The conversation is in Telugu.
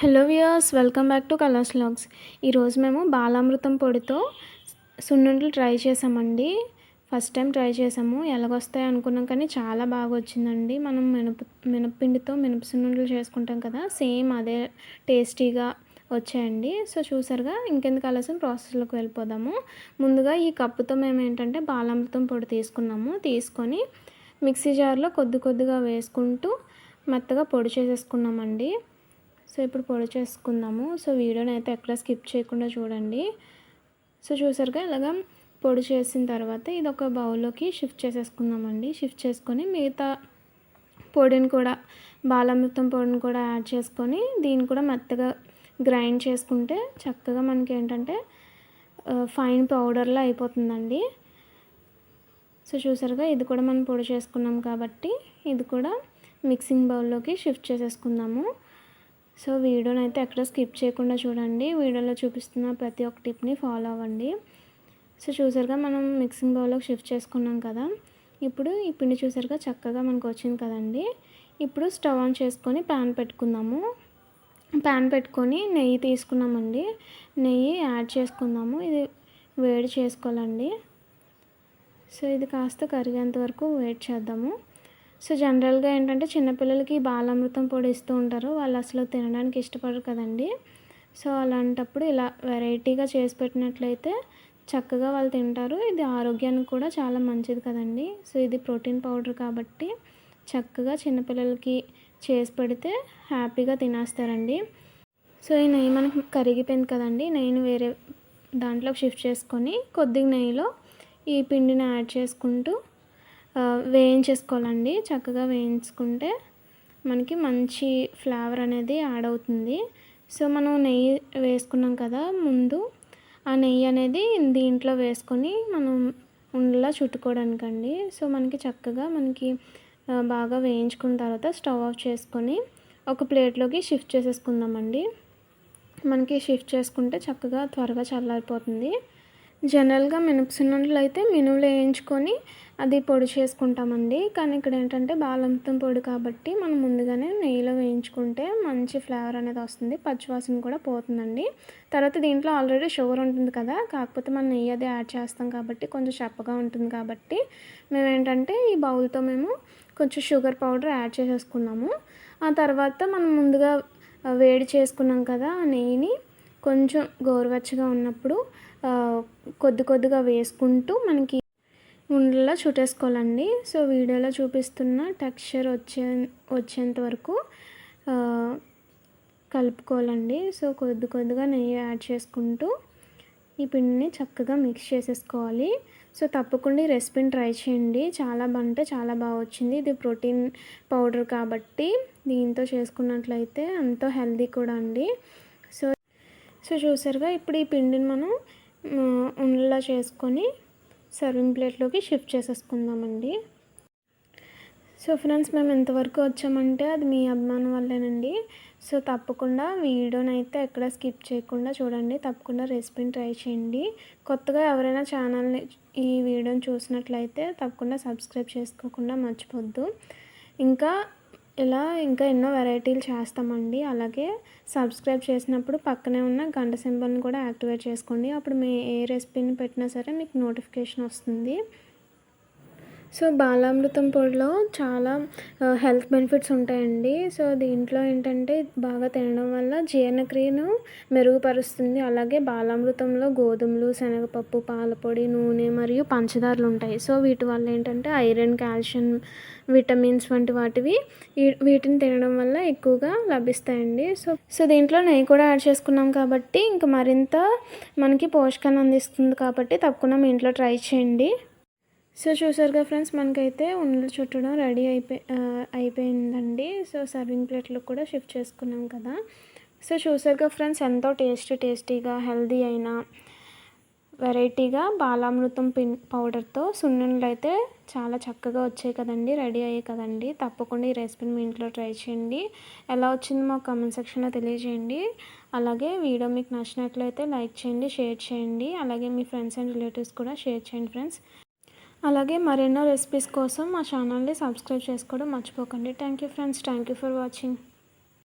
Hello viewers welcome back to Colours Logs ఈరోజు మేము బాలామృతం పొడితో సున్నుండలు ట్రై చేసామండి. ఫస్ట్ టైం ట్రై చేసాము. ఎలాగొస్తాయి అనుకున్నాం కానీ చాలా బాగా వచ్చిందండి. మనం మినప మినపిండితో మినప సున్నుండలు చేసుకుంటాం కదా సేమ్ అదే టేస్టీగా వచ్చాయండి. సో చూసారుగా ఇంకెందుకు ఆలస్యం? ప్రాసెస్లోకి వెళ్ళిపోదాము. ముందుగా ఈ కప్పుతో మేము ఏంటంటే బాలామృతం పొడి తీసుకున్నాము. తీసుకొని మిక్సీ జార్లో కొద్ది కొద్దిగా వేసుకుంటూ మెత్తగా పొడి చేసేసుకున్నామండి. సో ఇప్పుడు పొడి చేసుకుందాము. సో వీడియోని అయితే ఎక్కడ స్కిప్ చేయకుండా చూడండి. సో చూసారుగా ఇలాగా పొడి చేసిన తర్వాత ఇది ఒక బౌల్లోకి షిఫ్ట్ చేసేసుకుందామండి. షిఫ్ట్ చేసుకొని మిగతా పొడిని కూడా బాలామృతం పొడిని కూడా యాడ్ చేసుకొని దీన్ని కూడా మెత్తగా గ్రైండ్ చేసుకుంటే చక్కగా మనకి ఏంటంటే ఫైన్ పౌడర్లా అయిపోతుందండి. సో చూసారుగా ఇది కూడా మనం పొడి చేసుకున్నాం కాబట్టి ఇది కూడా మిక్సింగ్ బౌల్లోకి షిఫ్ట్ చేసేసుకుందాము. సో వీడియోని అయితే ఎక్కడ స్కిప్ చేయకుండా చూడండి. వీడియోలో చూపిస్తున్న ప్రతి ఒక్క టిప్ని ఫాలో అవ్వండి. సో చూసారుగా మనం మిక్సింగ్ బౌల్లోకి షిఫ్ట్ చేసుకున్నాం కదా. ఇప్పుడు ఈ పిండి చూసారుగా చక్కగా మనకు వచ్చింది కదండి. ఇప్పుడు స్టవ్ ఆన్ చేసుకొని ప్యాన్ పెట్టుకుందాము. ప్యాన్ పెట్టుకొని నెయ్యి తీసుకున్నామండి. నెయ్యి యాడ్ చేసుకుందాము. ఇది వేడి చేసుకోవాలండి. సో ఇది కాస్త కరిగేంత వరకు వెయిట్ చేద్దాము. సో జనరల్గా ఏంటంటే చిన్నపిల్లలకి బాలామృతం పొడి ఇస్తూ ఉంటారు. వాళ్ళు అసలు తినడానికి ఇష్టపడరు కదండి. సో అలాంటప్పుడు ఇలా వెరైటీగా చేసి పెట్టినట్లయితే చక్కగా వాళ్ళు తింటారు. ఇది ఆరోగ్యానికి కూడా చాలా మంచిది కదండి. సో ఇది ప్రోటీన్ పౌడర్ కాబట్టి చక్కగా చిన్నపిల్లలకి చేసి పెడితే హ్యాపీగా తినేస్తారండి. సో ఈ నెయ్యి మనకు కరిగిపోయింది కదండి. నెయ్యిని వేరే దాంట్లోకి షిఫ్ట్ చేసుకొని కొద్దిగా నెయ్యిలో ఈ పిండిని యాడ్ చేసుకుంటూ వేయించేసుకోవాలండి. చక్కగా వేయించుకుంటే మనకి మంచి ఫ్లేవర్ అనేది యాడ్ అవుతుంది. సో మనం నెయ్యి వేసుకున్నాం కదా ముందు ఆ నెయ్యి అనేది దీంట్లో వేసుకొని మనం ఉండలా చుట్టుకోవడానికండి. సో మనకి చక్కగా మనకి బాగా వేయించుకున్న తర్వాత స్టవ్ ఆఫ్ చేసుకొని ఒక ప్లేట్లోకి షిఫ్ట్ చేసేసుకుందామండి. మనకి షిఫ్ట్ చేసుకుంటే చక్కగా త్వరగా చల్లారిపోతుంది. జనరల్గా మినపసున్నుండలు అయితే మినువులు వేయించుకొని అది పొడి చేసుకుంటామండి. కానీ ఇక్కడ ఏంటంటే బాలంతం పొడి కాబట్టి మనం ముందుగానే నెయ్యిలో వేయించుకుంటే మంచి ఫ్లేవర్ అనేది వస్తుంది. పచ్చివాసన కూడా పోతుందండి. తర్వాత దీంట్లో ఆల్రెడీ షుగర్ ఉంటుంది కదా కాకపోతే మనం నెయ్యి అది యాడ్ చేస్తాం కాబట్టి కొంచెం చప్పగా ఉంటుంది కాబట్టి మేము ఏంటంటే ఈ బౌల్తో మేము కొంచెం షుగర్ పౌడర్ యాడ్ చేసేసుకున్నాము. ఆ తర్వాత మనం ముందుగా వేడి చేసుకున్నాం కదా ఆ నెయ్యిని కొంచెం గోరువెచ్చగా ఉన్నప్పుడు కొద్ది కొద్దిగా వేసుకుంటూ మనకి ఉండలా చుట్టేసుకోవాలండి. సో వీడియోలో చూపిస్తున్న టెక్స్చర్ వచ్చే వచ్చేంత వరకు కలుపుకోవాలండి. సో కొద్ది కొద్దిగా నెయ్యి యాడ్ చేసుకుంటూ ఈ పిండిని చక్కగా మిక్స్ చేసేసుకోవాలి. సో తప్పకుండా ఈ రెసిపీని ట్రై చేయండి. చాలా బాగుంటే చాలా బాగా వచ్చింది. ఇది ప్రోటీన్ పౌడర్ కాబట్టి దీంతో చేసుకున్నట్లయితే ఎంతో హెల్దీ కూడా అండి. సో సో చూసారుగా ఇప్పుడు ఈ పిండిని మనం ఉండలా చేసుకొని సర్వింగ్ ప్లేట్లోకి షిఫ్ట్ చేసేసుకుందామండి. సో ఫ్రెండ్స్ మేము ఎంతవరకు వచ్చామంటే అది మీ అభిమానం వల్లేనండి. సో తప్పకుండా వీడియోని అయితే ఎక్కడ స్కిప్ చేయకుండా చూడండి. తప్పకుండా రెసిపీని ట్రై చేయండి. కొత్తగా ఎవరైనా ఛానల్ని ఈ వీడియోని చూసినట్లయితే తప్పకుండా సబ్స్క్రైబ్ చేసుకోకుండా మర్చిపోద్దు. ఇంకా ఇలా ఇంకా ఎన్నో వెరైటీలు చేస్తామండి. అలాగే సబ్స్క్రైబ్ చేసినప్పుడు పక్కనే ఉన్న గంట సింబల్ని కూడా యాక్టివేట్ చేసుకోండి. అప్పుడు మీ ఏ రెసిపీని పెట్టినా సరే మీకు నోటిఫికేషన్ వస్తుంది. సో బాలామృతం పొడిలో చాలా హెల్త్ బెనిఫిట్స్ ఉంటాయండి. సో దీంట్లో ఏంటంటే బాగా తినడం వల్ల జీర్ణక్రియను మెరుగుపరుస్తుంది. అలాగే బాలామృతంలో గోధుమలు శనగపప్పు పాలపొడి నూనె మరియు పంచదారలు ఉంటాయి. సో వీటి వల్ల ఏంటంటే ఐరన్ కాల్షియం విటమిన్స్ వంటి వాటివి వీటిని తినడం వల్ల ఎక్కువగా లభిస్తాయండి. సో సో దీంట్లో నెయ్యి కూడా యాడ్ చేసుకున్నాం కాబట్టి ఇంకా మరింత మనకి పోషకాన్ని అందిస్తుంది కాబట్టి తప్పకుండా మీ ఇంట్లో ట్రై చేయండి. సో చూసారుగా ఫ్రెండ్స్ మనకైతే ఉండలు చుట్టడం రెడీ అయిపోయి అయిపోయిందండి. సో సర్వింగ్ ప్లేట్లో కూడా షిఫ్ట్ చేసుకున్నాం కదా. సో చూసారుగా ఫ్రెండ్స్ ఎంతో టేస్టీ టేస్టీగా హెల్దీ అయిన వెరైటీగా బాలామృతం పిన్ పౌడర్తో సున్నుండలు అయితే చాలా చక్కగా వచ్చాయి కదండి రెడీ అయ్యాయి కదండి. తప్పకుండా ఈ రెసిపీని మీ ఇంట్లో ట్రై చేయండి. ఎలా వచ్చిందో మాకు కామెంట్ సెక్షన్లో తెలియజేయండి. అలాగే వీడియో మీకు నచ్చినట్లయితే లైక్ చేయండి షేర్ చేయండి. అలాగే మీ ఫ్రెండ్స్ అండ్ రిలేటివ్స్ కూడా షేర్ చేయండి ఫ్రెండ్స్. అలాగే మరెన్నో రెసిపీస్ కోసం మా ఛానల్ని సబ్స్క్రైబ్ చేసుకోవడం మర్చిపోకండి. Thank you friends thank you for watching